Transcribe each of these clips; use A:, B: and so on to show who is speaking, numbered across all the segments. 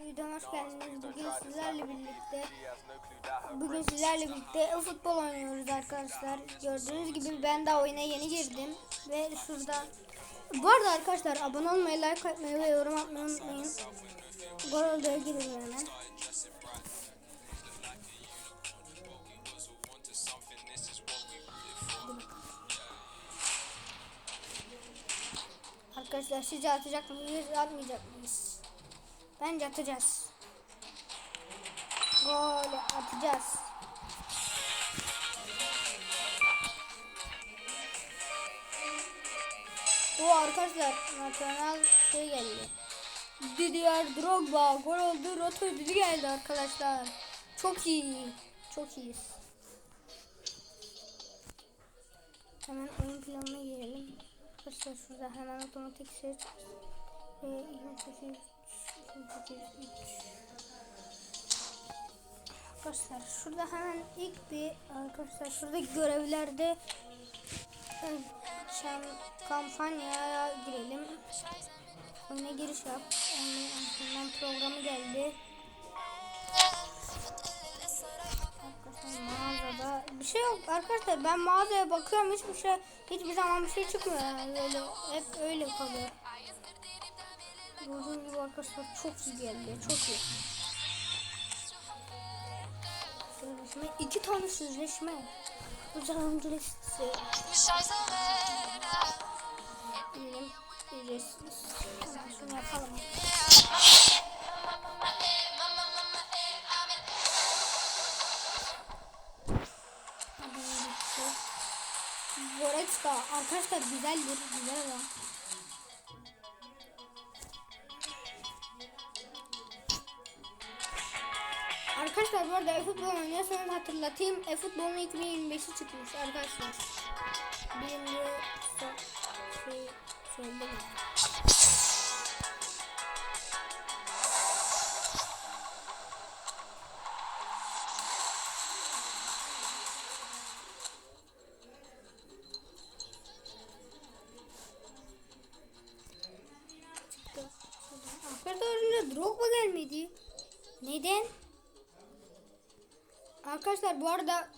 A: Videoma hoş geldiniz. Bugün sizlerle birlikte bugün sizlerle birlikte futbol oynuyoruz arkadaşlar. Gördüğünüz gibi ben daha oyuna yeni girdim ve şurada bu arada arkadaşlar abone olmayı, like atmayı ve yorum atmayı unutmayın. Gol odaya girelim hemen. Arkadaşlar sizce atacak mıyız, atmayacak mıyız? Bence atacağız. Gol atacağız. Bu arkadaşlar nasyonel şey geldi. Didier Drogba gol oldu. Roto Didi geldi arkadaşlar. Çok iyi. Çok iyiyiz. Hemen oyun planına girelim. Arkadaşlar şurada hemen otomatik seç. 28 Arkadaşlar şurada hemen ilk bir arkadaşlar şuradaki görevlerde şam kampanyaya girelim. Oyuna giriş yap. Hemen programı geldi. Arkadaşlar mağazada bir şey yok arkadaşlar ben mağazaya bakıyorum hiçbir şey hiçbir zaman bir şey çıkmıyor yani öyle hep öyle kalıyor. Gördüğünüz gibi arkadaşlar çok iyi geldi. Çok iyi. Sözleşme. iki tane sözleşme. Özel oyuncu listesi. Diyelim. Ücretsiz. Şunu yapalım. Goretzka. Arkadaşlar güzeldir. Güzel olan. Arkadaşlar bu arada e-futbol oynuyorsanız hatırlatayım. E-futbolun 2025'i çıkmış arkadaşlar. Bu arada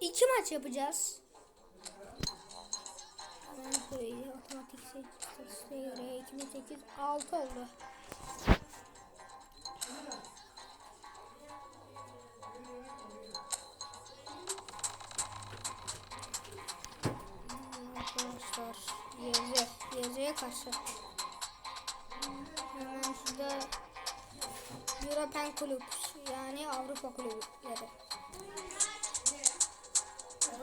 A: iki maç yapacağız. Otomatik seçtiğe göre 2008 6 oldu. Arkadaşlar Yeze, Yeze'ye karşı. Hemen şurada European Kulüp yani Avrupa kulüpleri.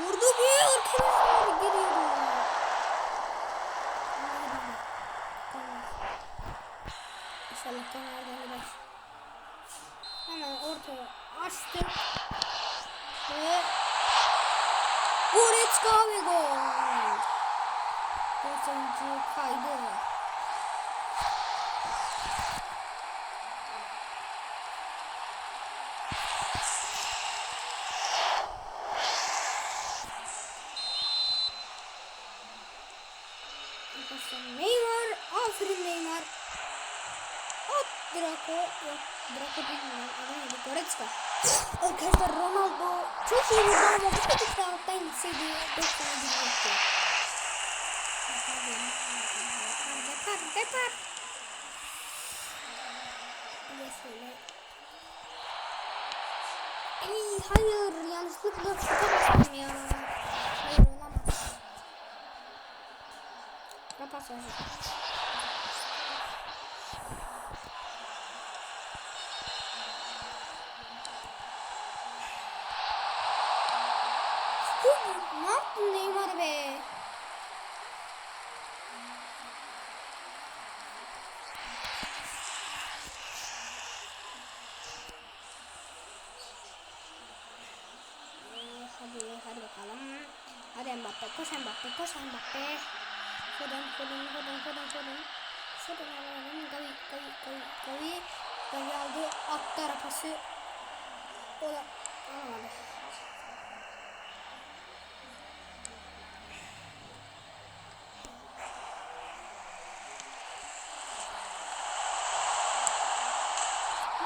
A: Vurdu bir arkadaşlar giriyordu. İnşallah kanaldan gider. Hemen ortaya açtım. Ve Goretzka ve gol. Dördüncü kaydı. Arkadaşlar Neymar. Aferin Neymar. At Draco. Yok Draco bilmiyorum. Adı neydi? Goretzka. Arkadaşlar Ronaldo çok iyi bir ama bu kadar da alttan gitseydi 4 tane depar, depar. Bir de şöyle. Ey, hayır yanlışlıkla şuta bastım ya. Hayır olamaz. Kapat Yaptın Neymar be? Ee, Hadi hadi bakalım. Hadi Mbappe koş Mbappe koş Mbappe. Foden Foden Foden Foden Foden. Foden alalım. Gavi Gavi Gavi Gavi. Gavi aldı. Attı ara pası. O da alamadı.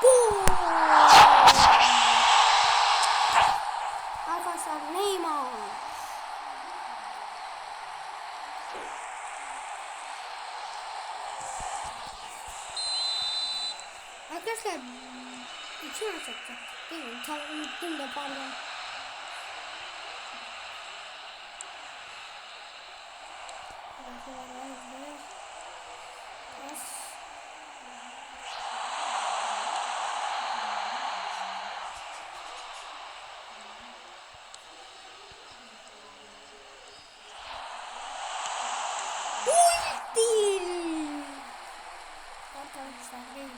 A: Gol! Arkadaşlar Neymar. Arkadaşlar iki maç yapacak değil mi? Tam unuttum da pardon. Pas. Gol değil. Arkadaşlar değil.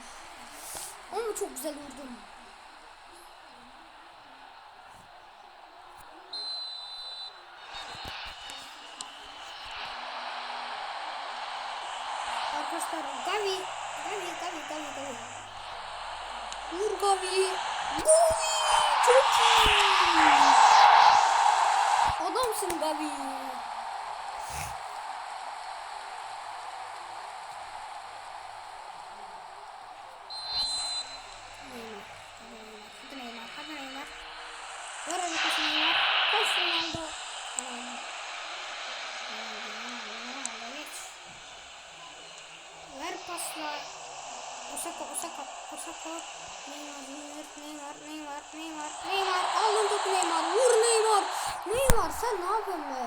A: Ama çok güzel vurdum. Arkadaşlar Gavi Gavi Gavi Gavi Gavi. Vur Gavi. Gavi çok iyi. Adamsın Gavi Neymar Hadi Neymar Hadi Neymar Ver hadi koş Neymar Koş Ronaldo Ronaldo Ronaldo Ronaldo geç Ver pasla Osaka Osaka Osaka Neymar Neymar Neymar Neymar Neymar Neymar Aldın topu Neymar Vur Neymar Neymar sen ne yapıyorsun be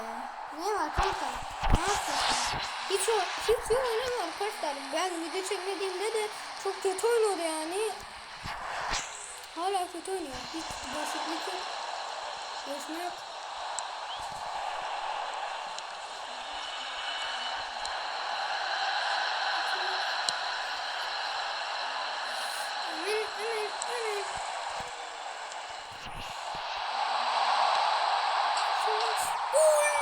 A: Neymar kanka Ne yapıyorsun Hiç o hiç iyi oynamıyor arkadaşlar Ben video çekmediğimde de çok kötü oynuyordu yani. Hala kötü oynuyor. Hiç basitlik yok Geçme yok Hemen hemen hemen. Gol!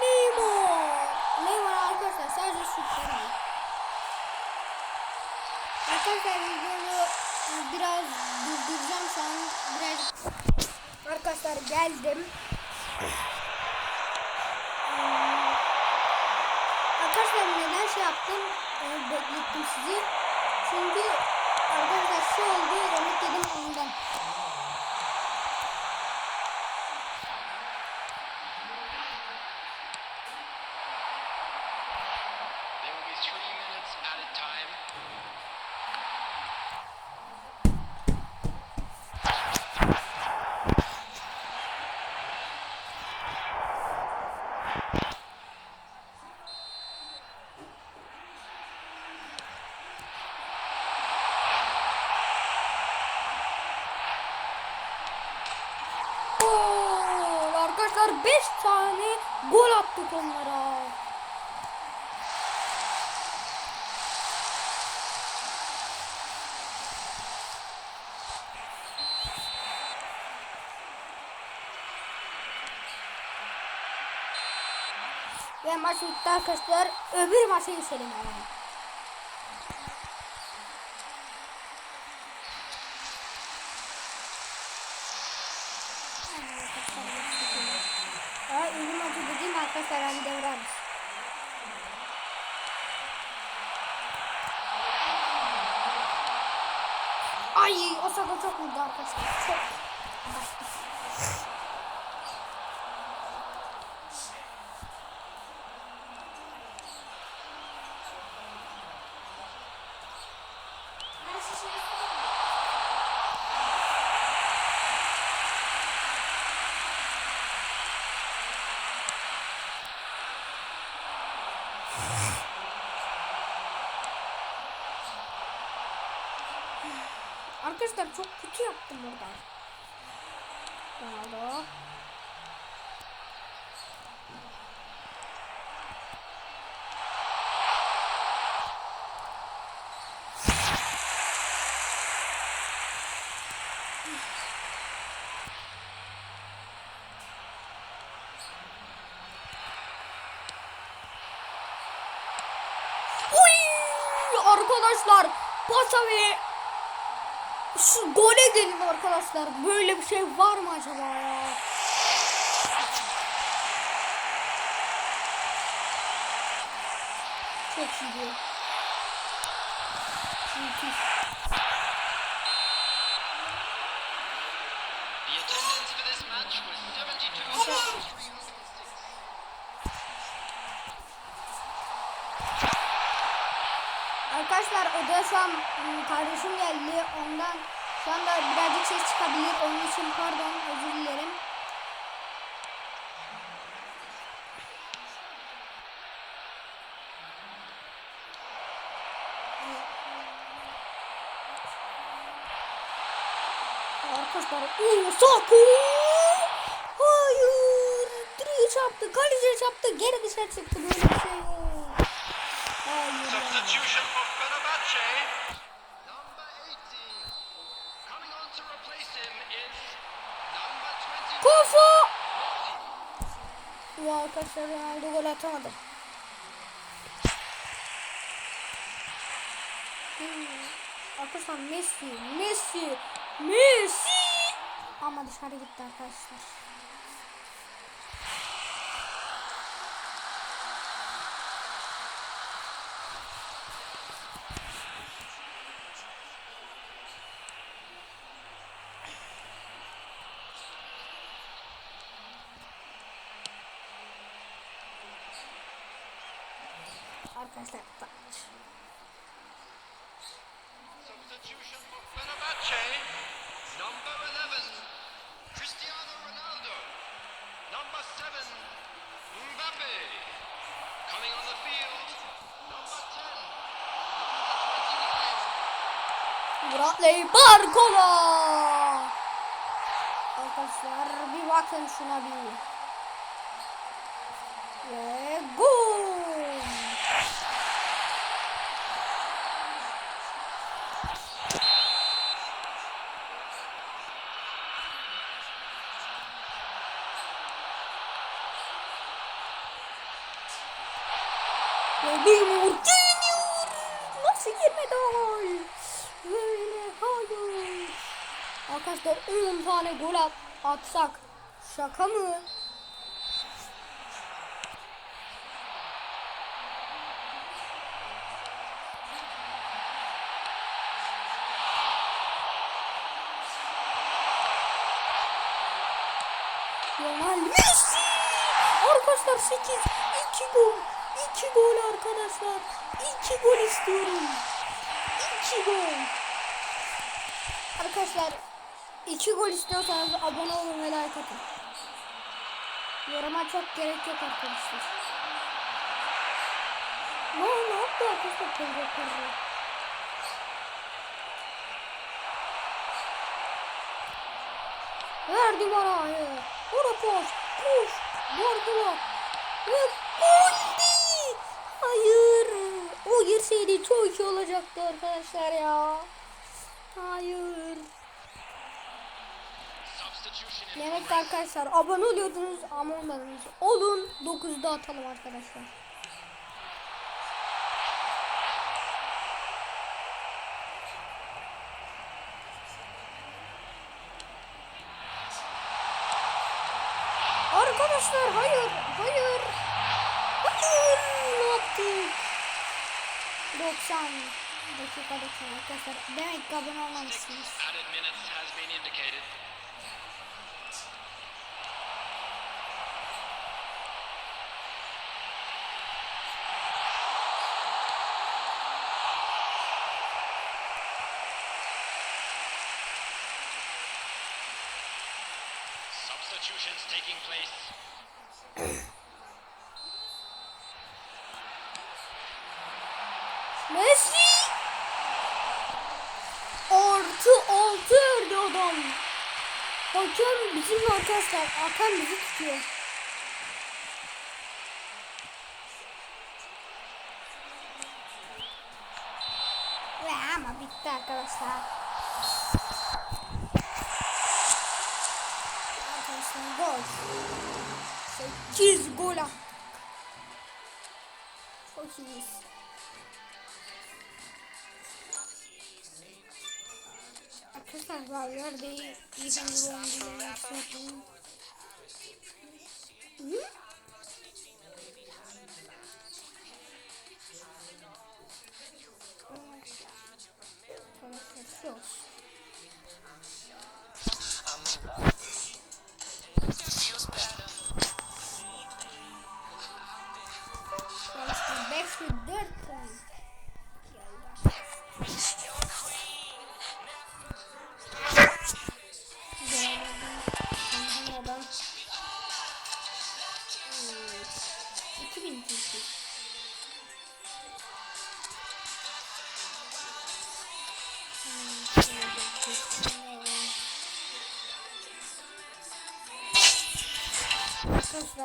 A: Neymar. Neymar arkadaşlar sadece şutları var. Arkadaşlar videoyu biraz durduracağım şu an. Biraz arkadaşlar geldim. Hmm. Arkadaşlar neden şey yaptım? Ee, beklettim sizi. Çünkü arkadaşlar şu oldu yemek yedim ondan.
B: There will be three minutes at a time.
A: Gol! Arkadaşlar 5 tane gol attık onlara. Ve maç bitti arkadaşlar. Öbür maça geçelim hemen. Arkadaşlar devre Ay Osaka çok vurdu arkadaşlar. Çok. Arkadaşlar çok kötü yaptım burada. Ronaldo. Arkadaşlar pasa ve şu gole arkadaşlar. Böyle bir şey var mı acaba ya? Çok iyi. Müthiş.
B: The attendance for this match was 72.
A: Arkadaşlar odaya şu an ım, kardeşim geldi. Ondan şu anda birazcık ses çıkabilir. Onun için pardon özür dilerim. Arkadaşlar Oo, Saku! Hayır! Direğe çarptı, kaleciye çarptı, geri dışarı çıktı. Böyle bir şey. Hayır.
B: Substitution for Fenerbahce.
A: Ya arkadaşlar Ronaldo gol atamadı. Hmm. Arkadaşlar Messi, Messi, Messi! Ama dışarı gitti arkadaşlar.
B: Substitution for Fenerbahce. Number 11. Cristiano Ronaldo. Number 7. Mbappe. Coming on the field. Number 10.
A: Bradley Barcola. Arkadaşlar bir bakın şuna bir. Ve gol. Ve bir. Nasıl girmedi gol? Böyle hayır. Arkadaşlar 10 tane gol at, atsak şaka mı? Lionel Messi! Arkadaşlar 8, 2 gol, 2 gol arkadaşlar. 2 gol istiyorum. 2 gol. Arkadaşlar 2 gol istiyorsanız abone olun ve like atın. Yoruma çok gerek yok arkadaşlar. Ne ne yaptı arkadaşlar Pedro Pedro? Verdi bana. Vura poş. Koş. Vurdu. Değil. Hayır. O girseydi çok iyi olacaktı arkadaşlar ya. Hayır. Demek ki arkadaşlar abone oluyordunuz ama olmadınız. Olun 9'da atalım arkadaşlar. Arkadaşlar hayır, hayır. Hayır, ne yaptık? 90 dakikadaki arkadaşlar. Demek ki abone olmamışsınız. Messi! Artı altı ördü adam. Hakem bizim arkadaşlar. Hakem bizi tutuyor. Ve ama bitti arkadaşlar. Arkadaşlar gol. 8 gol attık. Çok iyiyiz. Survivor değil. İlkan gibi oyuncuları yükselttim. Hı?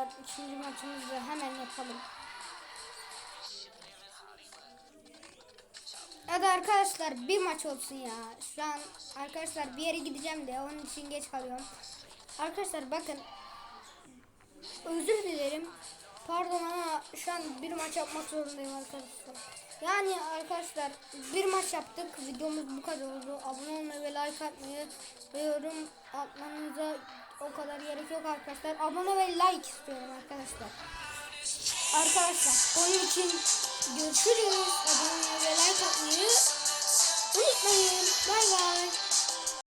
A: Arkadaşlar ikinci maçımızı hemen yapalım. Hadi arkadaşlar bir maç olsun ya. Şu an arkadaşlar bir yere gideceğim de onun için geç kalıyorum. Arkadaşlar bakın. Özür dilerim. Pardon ama şu an bir maç yapmak zorundayım arkadaşlar. Yani arkadaşlar bir maç yaptık. Videomuz bu kadar oldu. Abone olmayı ve like atmayı ve yorum atmanıza o kadar gerek yok arkadaşlar. Abone ve like istiyorum arkadaşlar. Arkadaşlar onun için görüşürüz. Abone ve like atmayı unutmayın. Bay bay.